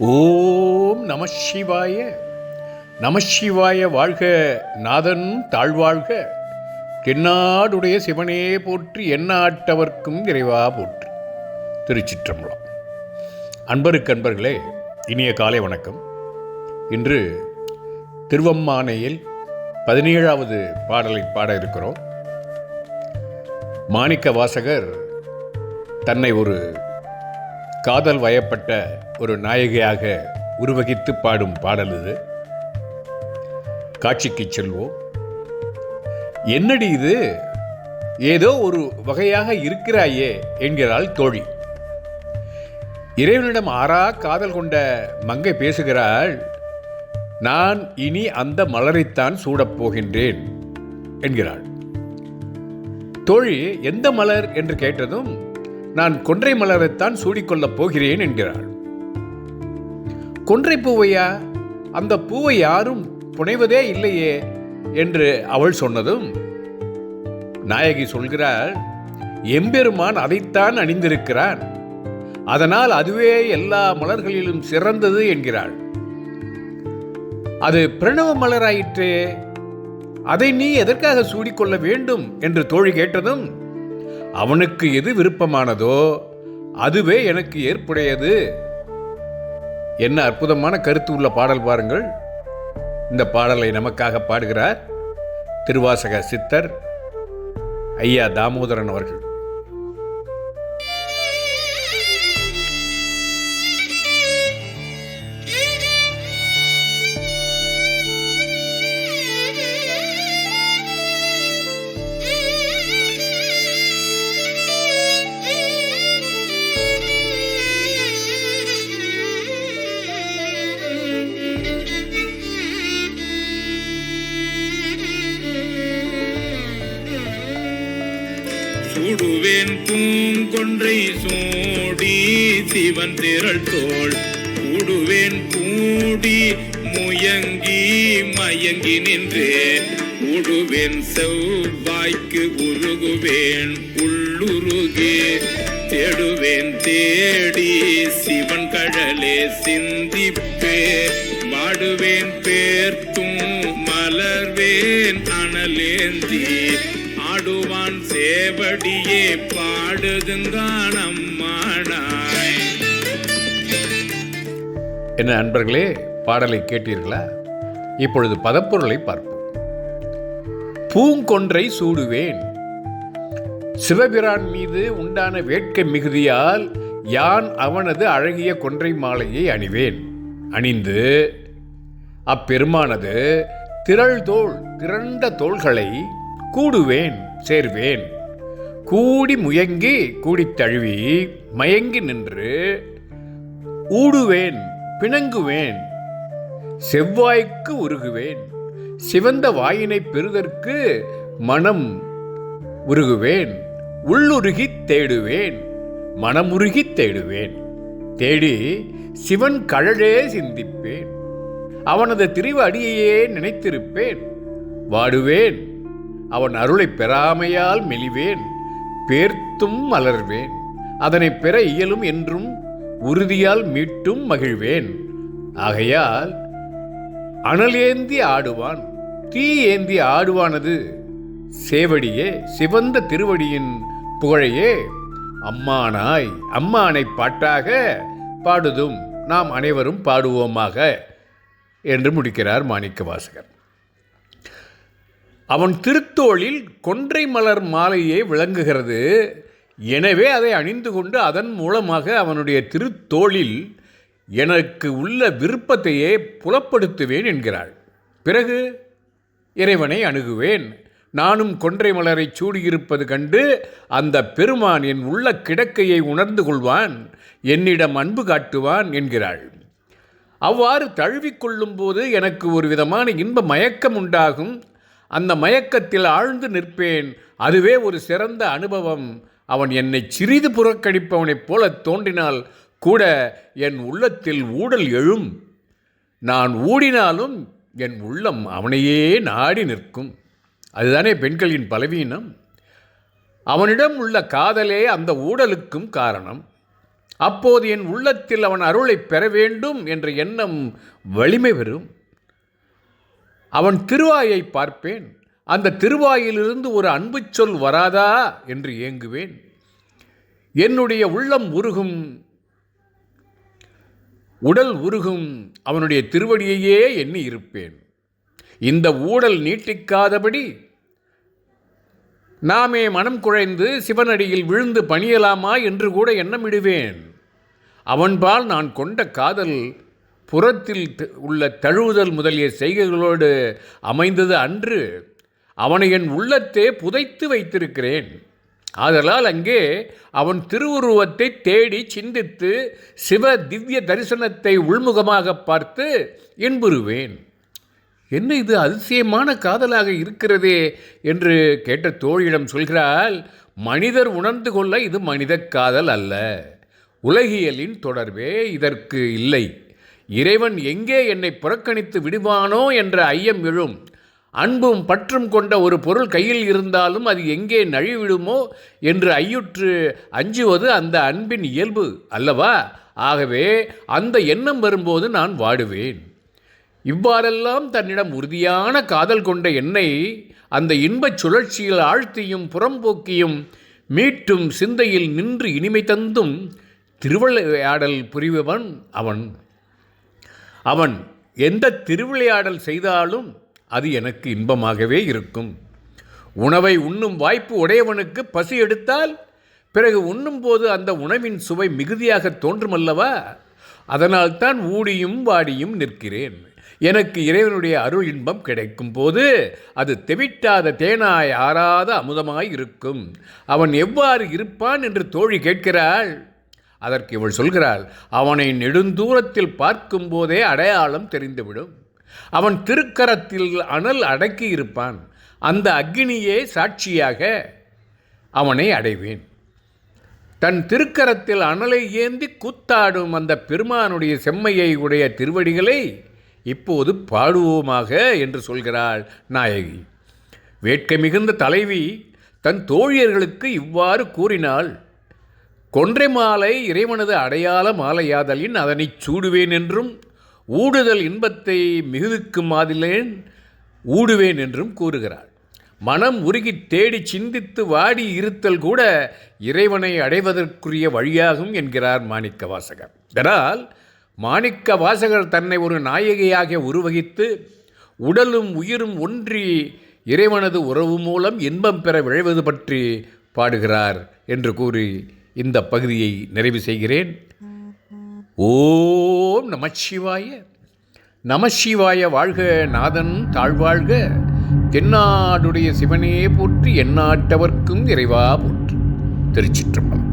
ஓம் நம சிவாய. நம சிவாய வாழ்க நாதன் தாழ்வாழ்க. தென்னாடுடைய சிவனே போற்றி எண்ணாட்டவர்க்கும் இறைவா போற்றி. திருச்சிற்றம்பலம். அன்பருக்கு அன்பர்களே இனிய காலை வணக்கம். இன்று திருவம்மானையில் பதினேழாவது பாடலை பாட இருக்கிறோம். மாணிக்க வாசகர் தன்னை ஒரு காதல் வயப்பட்ட ஒரு நாயகியாக உருவகித்து பாடும் பாடல் இது. காட்சிக்கு செல்வோம். என்னடி இது? ஏதோ ஒரு வகையாக இருக்கிறாயே என்கிறாள் தோழி. இறைவனிடம் ஆறா காதல் கொண்ட மங்கை பேசுகிறாள் நான் இனி அந்த மலரைத்தான் சூடப் போகின்றேன் என்கிறாள். தோழி எந்த மலர்? என்று கேட்டதும் நான் கொன்றை மலரைத்தான் சூடிக்கொள்ளப் போகிறேன் என்கிறாள். கொன்றை பூவையா? அந்த பூவை யாரும் புனைவதே இல்லையே என்று அவள் சொன்னதும் நாயகி சொல்கிறாள் எம்பெருமான் அதைத்தான் அணிந்திருக்கிறான். அதனால் அதுவே எல்லா மலர்களிலும் சிறந்தது என்கிறாள். அது பிரணவ மலராயிற்றே. அதை நீ எதற்காக சூடிக்கொள்ள வேண்டும்? என்று தோழி கேட்டதும் அவனுக்கு எது விருப்பமானதோ அதுவே எனக்கு ஏற்புடையது. என்ன அற்புதமான கருத்து உள்ள பாடல் பாருங்கள். இந்த பாடலை நமக்காக பாடுகிறார் திருவாசக சித்தர் ஐயா தாமோதரன் அவர்கள். சூடுவேன் பூங்கொன்றை சூடி சிவன் திரள் தோல் கூடுவேன் கூடி முயங்கி மயங்கி நின்றேன் உடுவேன் செவ்வாய்க்கு உருகுவேன் உள்ளுருகே. தேடுவேன் தேடி சிவன் கடலே சிந்திப்பே. வாடுவேன் பேர்த்தும் மலர்வேன் அனலேந்தி. தேவடியே சேவடியே அம்மானாய் என்ன அன்பர்களே பாடலை கேட்டீர்களா? இப்பொழுது பதப்பொருளை பார்ப்போம். பூங்கொன்றை சூடுவேன். சிவபிரான் மீது உண்டான வேட்கை மிகுதியால் யான் அவனது அழகிய கொன்றை மாலையை அணிவேன். அணிந்து அப்பெருமானது திரள் தோல் திரண்ட தோள்களை கூடுவேன் சேர்வேன். கூடி முயங்கி கூடித் தழுவி மயங்கி நின்று ஊடுவேன் பிணங்குவேன் செவ்வாய்க்கு உருகுவேன் சிவந்த வாயினை பெறுதற்கு மனம் உருகுவேன் உள்ளுருகித் தேடுவேன் மனமுருகி தேடுவேன். தேடி சிவன் கழலே சிந்திப்பேன். அவனது திரிவு அடியையே நினைத்திருப்பேன். வாடுவேன் அவன் அருளைப் பெறாமையால் மெலிவேன். பேர்த்தும் மலர்வேன். அதனைப் பெற இயலும் என்றும் உறுதியால் மீட்டும் மகிழ்வேன். ஆகையால் அனல் ஏந்தி ஆடுவான் தீ ஏந்தி ஆடுவானது. சேவடியே சிவந்த திருவடியின் புகழையே அம்மானாய் அம்மானை பாட்டாக பாடுதும். நாம் அனைவரும் பாடுவோமாக என்று முடிக்கிறார் மாணிக்க வாசகர் அவன் திருத்தோளில் கொன்றை மலர் மாலையே விளங்குகிறது. எனவே அதை அணிந்து கொண்டு அதன் மூலமாக அவனுடைய திருத்தோளில் எனக்கு உள்ள விருப்பத்தையே புலப்படுத்துவேன் என்கிறாள். பிறகு இறைவனை அணுகுவேன். நானும் கொன்றை மலரை சூடியிருப்பது கண்டு அந்த பெருமான் என் உள்ள கிடக்கையை உணர்ந்து கொள்வான் என்னிடம் அன்பு காட்டுவான் என்கிறாள். அவ்வாறு தழுவிக்கொள்ளும் போது எனக்கு ஒரு விதமான இன்ப மயக்கம் உண்டாகும். அந்த மயக்கத்தில் ஆழ்ந்து நிற்பேன். அதுவே ஒரு சிறந்த அனுபவம். அவன் என்னை சிறிது புறக்கணிப்பவனைப் போல தோன்றினால் கூட என் உள்ளத்தில் ஊடல் எழும். நான் ஊடினாலும் என் உள்ளம் அவனையே நாடி நிற்கும். அதுதானே பெண்களின் பலவீனம். அவனிடம் உள்ள காதலே அந்த ஊடலுக்கும் காரணம். அப்போது என் உள்ளத்தில் அவன் அருளைப் பெற வேண்டும் என்ற எண்ணம் வலிமை பெறும். அவன் திருவாயை பார்ப்பேன். அந்த திருவாயிலிருந்து ஒரு அன்பு சொல் வராதா என்று ஏங்குவேன். என்னுடைய உள்ளம் உருகும் உடல் உருகும் அவனுடைய திருவடியையே எண்ணி இருப்பேன். இந்த ஊடல் நீட்டிக்காதபடி நாமே மனம் குழைந்து சிவனடியில் விழுந்து பணியலாமா என்று கூட எண்ணமிடுவேன். அவன்பால் நான் கொண்ட காதல் புறத்தில் த- உள்ள தழுவுதல் முதலிய செய்கைகளோடு அமைந்தது அன்று அவனை என் உள்ளத்தே புதைத்து வைத்திருக்கிறேன். ஆதலால் அங்கே அவன் திருவுருவத்தை தேடி சிந்தித்து சிவ திவ்ய தரிசனத்தை உள்முகமாக பார்த்து இன்புறுவேன். என்ன இது அதிசயமான காதலாக இருக்கிறதே என்று கேட்ட தோழியிடம் சொல்கிறாள் மனிதர் உணர்ந்து கொள்ள இது மனித காதல் அல்ல. உலகியலின் தொடர்பே இதற்கு இல்லை. இறைவன் எங்கே என்னை புறக்கணித்து விடுவானோ என்ற ஐயம் எழும். அன்பும் பற்றும் கொண்ட ஒரு பொருள் கையில் இருந்தாலும் அது எங்கே நழுவிடுமோ என்று ஐயுற்று அஞ்சுவது அந்த அன்பின் இயல்பு அல்லவா? ஆகவே அந்த எண்ணம் வரும்போது நான் வாடுவேன். இவ்வாறெல்லாம் தன்னிடம் உறுதியான காதல் கொண்ட என்னை அந்த இன்பச் சுழற்சியில் ஆழ்த்தியும் புறம்போக்கியும் மீட்டும் சிந்தையில் நின்று இனிமை தந்தும் திருவிளையாடல் புரிபவன் அவன். அவன் எந்த திருவிளையாடல் செய்தாலும் அது எனக்கு இன்பமாகவே இருக்கும். உணவை உண்ணும் வாய்ப்பு உடையவனுக்கு பசி எடுத்தால் பிறகு உண்ணும்போது அந்த உணவின் சுவை மிகுதியாக தோன்றுமல்லவா? அதனால்தான் ஊடியும் வாடியும் நிற்கிறேன். எனக்கு இறைவனுடைய அருள் இன்பம் கிடைக்கும் போது அது தெவிட்டாத தேனாய் ஆறாத அமுதமாய் இருக்கும். அவன் எவ்வாறு இருப்பான் என்று தோழி கேட்கிறாள். அதற்கு இவள் சொல்கிறாள் அவனை நெடுந்தூரத்தில் பார்க்கும்போதே அடையாளம் தெரிந்துவிடும். அவன் திருக்கரத்தில் அனல் அடக்கி இருப்பான் அந்த அக்கினியே சாட்சியாக அவனை அடைவேன். தன் திருக்கரத்தில் அனலை ஏந்தி கூத்தாடும் அந்த பெருமானுடைய செம்மையை உடைய திருவடிகளை இப்போது பாடுவோமாக என்று சொல்கிறாள் நாயகி. வேட்கை மிகுந்த தலைவி தன் தோழியர்களுக்கு இவ்வாறு கூறினாள் கொன்றை மாலை இறைவனது அடையாள மாலையாதலின் அதனைச் சூடுவேன் என்றும் ஊடுதல் இன்பத்தை மிகுதிக்கும் மாதிலேன் ஊடுவேன் என்றும் கூறுகிறார் மனம் உருகி தேடி சிந்தித்து வாடி இருத்தல் கூட இறைவனை அடைவதற்குரிய வழியாகும் என்கிறார் மாணிக்க வாசகர் இதனால் மாணிக்க வாசகர் தன்னை ஒரு நாயகியாக உருவகித்து உடலும் உயிரும் ஒன்றி இறைவனது உறவு மூலம் இன்பம் பெற விழைவது பற்றி பாடுகிறார் என்று கூறி இந்த பகுதியை நிறைவு செய்கிறேன். ஓம் நமச்சிவாய நமசிவாய வாழ்க நாதன் தாழ்வாழ்க. தென்னாடுடைய சிவனே போற்றி எண்ணாட்டவர்க்கும் இறைவா போற்றி. திருச்சிற்றம்பலம்.